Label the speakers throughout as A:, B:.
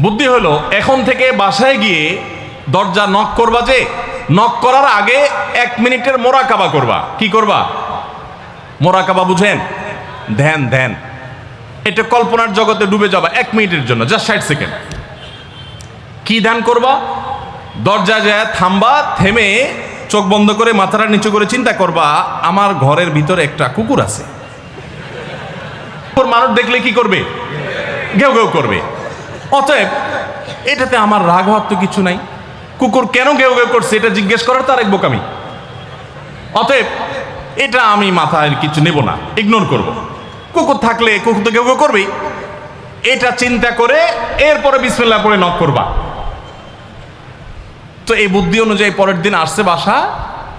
A: বুদ্ধি হলো, এখন থেকে বাসায় গিয়ে দরজা নক করবা যে নক করার আগে এক মিনিটের মোরাকাবা করবা। কি করবা? মোরাকাবা বুঝেন? ধ্যান ধ্যান। এটা কল্পনার জগতে ডুবে যাবা এক মিনিটের জন্য জাস্ট ষাট সেকেন্ড কি ধ্যান করবা? দরজা যায় থামবা, থেমে চোখ বন্ধ করে মাথাটা নিচু করে চিন্তা করবা, আমার ঘরের ভিতরে একটা কুকুর আছে। মানুষ দেখলে কি করবে? ঘেউ ঘেউ করবে। অতএব, এটাতে আমার রাগ হওয়ার তো কিছু নাই। কুকুর কেন ঘেউ ঘেউ করছে এটা জিজ্ঞেস করার তার এক বোকামি অতএব, এটা আমি মাথায় কিছু নেব না ইগনোর করব। কুকুর থাকলে কুকুর তো ঘেউ ঘেউ করবেই। এটা চিন্তা করে এরপরে বিসমিল্লাহ পরে নক করবা। তো এই বুদ্ধি অনুযায়ী পরের দিন আসছে বাসা,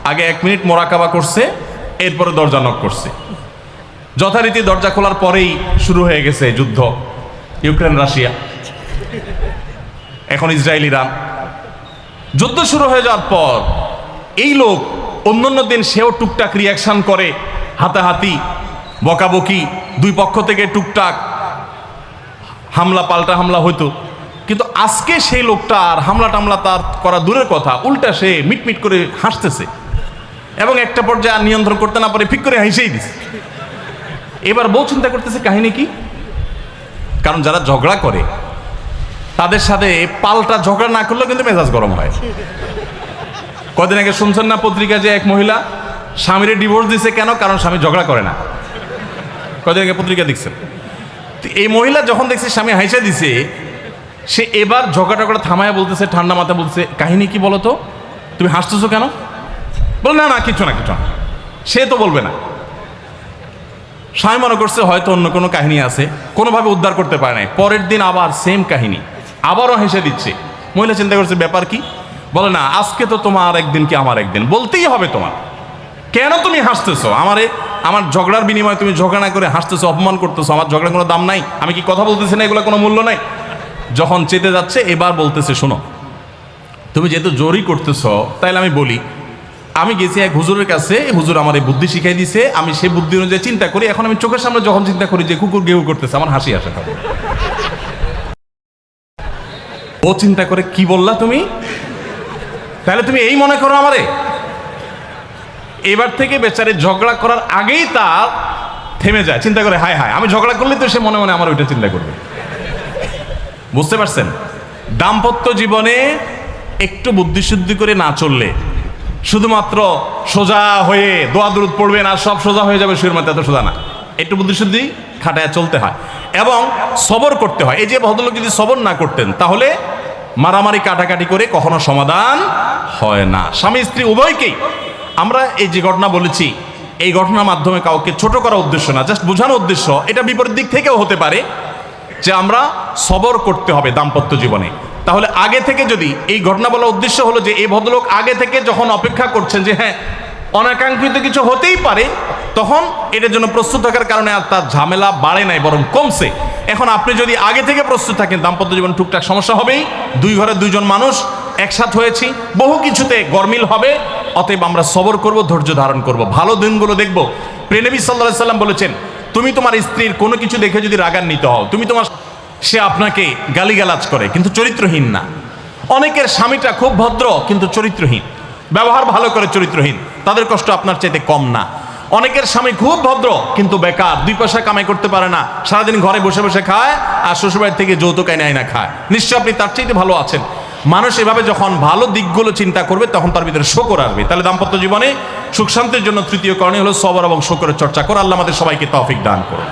A: আগে এক মিনিট মোরাকাবা করছে, এরপরে দরজা নক করছে। যথারীতি দরজা খোলার পরেই শুরু হয়ে গেছে যুদ্ধ, ইউক্রেন, রাশিয়া। এখন ইসরায়েল ইরান যুদ্ধ শুরু হয়ে যাওয়ার পর এই লোক অন্যান্য দিন সেও টুকটাক রিয়াকশন করে, হাতাহাতি, বকাবকি, দুই পক্ষ থেকে টুকটাক হামলা, পাল্টা হামলা হইতো। কিন্তু আজকে সেই লোকটা আর হামলা টামলা তার করা দূরের কথা, উল্টা সে মিটমিট করে হাসতেছে এবং একটা পর্যায়ে আর নিয়ন্ত্রণ করতে না পারে, ফিক করে হেসেই দিছে। এবার বউ চিন্তা করতেছে, কাহিনী কি? কারণ যারা ঝগড়া করে তাদের সাথে পাল্টা ঝগড়া না করলেও কিন্তু মেজাজ গরম হয়। কদিন আগে শুনছেন না পত্রিকা যে এক মহিলা স্বামীর ডিভোর্স দিছে কেন? কারণ স্বামী ঝগড়া করে না। কদিন আগে পত্রিকা দেখছেন। এই মহিলা যখন দেখছে স্বামী হাইসা দিছে, সে এবার ঝগড়া টগড়া থামায় বলতেছে, ঠান্ডা মাথা বলছে কাহিনী কি বলো তো তুমি হাসতেছো কেন? বল, না না কিছু না কিছু না। সে তো বলবে না। স্বামী মনে করছে হয়তো অন্য কোনো কাহিনী আছে, কোনোভাবে উদ্ধার করতে পারে নাই। পরের দিন আবার সেম কাহিনী। আবারও হেসে দিচ্ছে। মহিলা চিন্তা করছে, ব্যাপার কি? বলে, না, আজকে তো তোমার একদিন কি আমার একদিন? বলতেই হবে তোমার। কেন তুমি হাসতেছো? আমারে, আমার ঝগড়ার বিনিময়ে তুমি ঝগড়া করে হাসতেছো, অপমান করতেছো, আমার ঝগড়ার কোনো দাম নাই। আমি কি কথা বলতেছি না, এগুলো কোনো মূল্য নাই? যখন চেতে যাচ্ছে, এবার বলতেছে, শোনো, তুমি যেহেতু জোরই করতেছ, তাইলে আমি বলি, আমি গেছি এক হুজুরের কাছে, হুজুর আমার এই বুদ্ধি শিখাই দিছে, আমি সেই বুদ্ধি অনুযায়ী চিন্তা করি, এখন আমি চোখের সামনে যখন চিন্তা করি যে কুকুর গেউ করতেছে, আমার হাসি আসে ও চিন্তা করে কি বললা তুমি? তাহলে তুমি এই মনে করো আমারে। এবার থেকে বেচারে ঝগড়া করার আগেই তার থেমে যায়, চিন্তা করে, হায় হায়, আমি ঝগড়া করলে তো সে মনে মনে আমার ওইটা চিন্তা করবে। বুঝতে পারছেন? দাম্পত্য জীবনে একটু বুদ্ধিশুদ্ধি করে না চললে, শুধুমাত্র সোজা হয়ে দোয়া দূরত পড়বেন আর সব সোজা হয়ে যাবে মধ্যে এত সোজা না। একটু বুদ্ধিশুদ্ধি? খাটায় চলতে হয় এবং সবর করতে হয়। এই যে ভদ্রলোক যদি সবর না করতেন, তাহলে মারামারি কাটাকাটি করে কখনো সমাধান হয় না। স্বামী, স্ত্রী উভয়কেই আমরা এই যে ঘটনা বলেছি, এই ঘটনার মাধ্যমে কাউকে ছোট করার উদ্দেশ্য না জাস্ট বোঝানোর উদ্দেশ্য, এটা বিপরীত দিক থেকেও হতে পারে যে আমরা সবর করতে হবে দাম্পত্য জীবনে। তাহলে আগে থেকে যদি এই ঘটনা বলার উদ্দেশ্য হলো যে এই ভদ্রলোক আগে থেকে যখন অপেক্ষা করছেন যে হ্যাঁ অনাকাঙ্ক্ষিত কিছু হতেই পারে তখন এটার জন্য প্রস্তুত থাকার কারণে আর তার ঝামেলা বাড়ে নাই, বরং কমছে। এখন আপনি যদি আগে থেকে প্রস্তুত থাকেন, দাম্পত্য জীবন টুকটাক সমস্যা হবেই। দুই ঘরে দুইজন মানুষ, একসাথ হয়েছি। বহু কিছুতে গরমিল হবে, অতএব আমরা সবর করব, ধৈর্য ধারণ করব। ভালো দিনগুলো দেখব। প্রেনবী সাল্লাহ সাল্লাম বলেছেন, তুমি তোমার স্ত্রীর কোনো কিছু দেখে যদি রাগান্বিত হও, তুমি তোমার সে আপনাকে গালিগালাজ করে, কিন্তু চরিত্রহীন না। অনেকের স্বামীটা খুব ভদ্র, কিন্তু চরিত্রহীন। ব্যবহার ভালো করে চরিত্রহীন। তাদের কষ্ট আপনার চাইতে কম না। অনেকের স্বামী খুব ভদ্র, কিন্তু বেকার, দুই পয়সা কামাই করতে পারে না। সারাদিন ঘরে বসে বসে খায় আর শ্বশুরবাড়ির থেকে যৌতুক আইনে আইনা খায়। নিশ্চয় আপনি তার চাইতে ভালো আছেন। মানুষ এভাবে যখন ভালো দিকগুলো চিন্তা করবে, তখন তার ভিতরে শোকর আসবে। তাহলে দাম্পত্য জীবনে সুখ শান্তির জন্য তৃতীয় কারণে হলো সবর এবং শোকরের চর্চা করে। আল্লাহ আমাদের সবাইকে তৌফিক দান করুন।